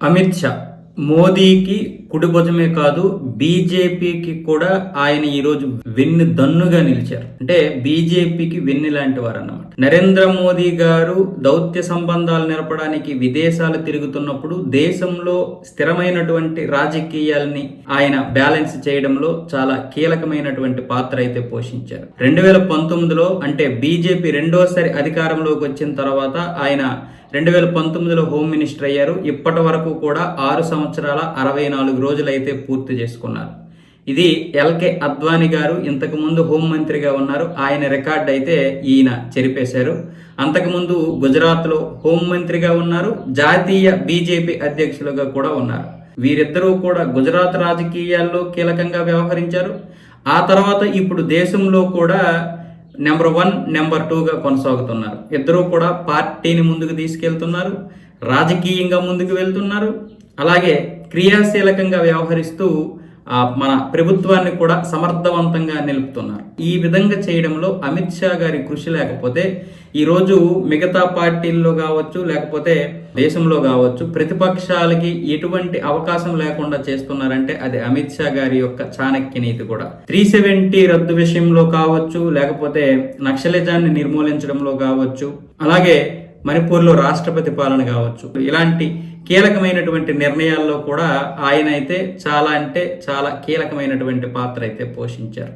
అమిత్ షా. మోదీకి కుడిభుజమే కాదు బీజేపీకి కూడా ఆయన ఈరోజు వెన్ను దన్నుగా నిలిచారు. అంటే బీజేపీకి వెన్ను లాంటి వారు అన్నమాట నరేంద్ర మోదీ గారు దౌత్య సంబంధాలు నెరపడానికి విదేశాలు తిరుగుతున్నప్పుడు దేశంలో స్థిరమైనటువంటి రాజకీయాల్ని ఆయన బ్యాలెన్స్ చేయడంలో చాలా కీలకమైనటువంటి పాత్ర అయితే పోషించారు. రెండు వేల పంతొమ్మిదిలో అంటే బీజేపీ రెండోసారి అధికారంలోకి వచ్చిన తర్వాత ఆయన రెండు వేల పంతొమ్మిదిలో హోమ్ మినిస్టర్ అయ్యారు. ఇప్పటి వరకు కూడా ఆరు సంవత్సరాల అరవై నాలుగు రోజులు అయితే పూర్తి చేసుకున్నారు. ఇది ఎల్కే అద్వానీ గారు ఇంతకుముందు హోంమంత్రిగా ఉన్నారు. ఆయన రికార్డ్ అయితే ఈయన చెరిపేశారు. అంతకుముందు గుజరాత్లో హోంమంత్రిగా ఉన్నారు. జాతీయ బీజేపీ అధ్యక్షులుగా కూడా ఉన్నారు. వీరిద్దరూ కూడా గుజరాత్ రాజకీయాల్లో కీలకంగా వ్యవహరించారు. ఆ తర్వాత ఇప్పుడు దేశంలో కూడా నెంబర్ వన్ నెంబర్ టూగా కొనసాగుతున్నారు. ఇద్దరూ కూడా పార్టీని ముందుకు తీసుకెళ్తున్నారు రాజకీయంగా ముందుకు వెళ్తున్నారు. అలాగే క్రియాశీలకంగా వ్యవహరిస్తూ మన ప్రభుత్వాన్ని కూడా సమర్థవంతంగా నిలుపుతున్నారు. ఈ విధంగా చేయడంలో అమిత్ షా గారి కృషి లేకపోతే ఈరోజు మిగతా పార్టీల్లో కావచ్చు లేకపోతే దేశంలో కావచ్చు ప్రతిపక్షాలకి ఎటువంటి అవకాశం లేకుండా చేస్తున్నారంటే అది అమిత్ షా గారి యొక్క చాణక్య నీతి కూడా. త్రీ సెవెంటీ రద్దు విషయంలో కావచ్చు లేకపోతే నక్సలిజాన్ని నిర్మూలించడంలో కావచ్చు అలాగే మణిపూర్లో రాష్ట్రపతి పాలన కావచ్చు. ఇలాంటి కీలకమైనటువంటి నిర్ణయాల్లో కూడా ఆయన అయితే చాలా అంటే చాలా కీలకమైనటువంటి పాత్ర అయితే పోషించారు.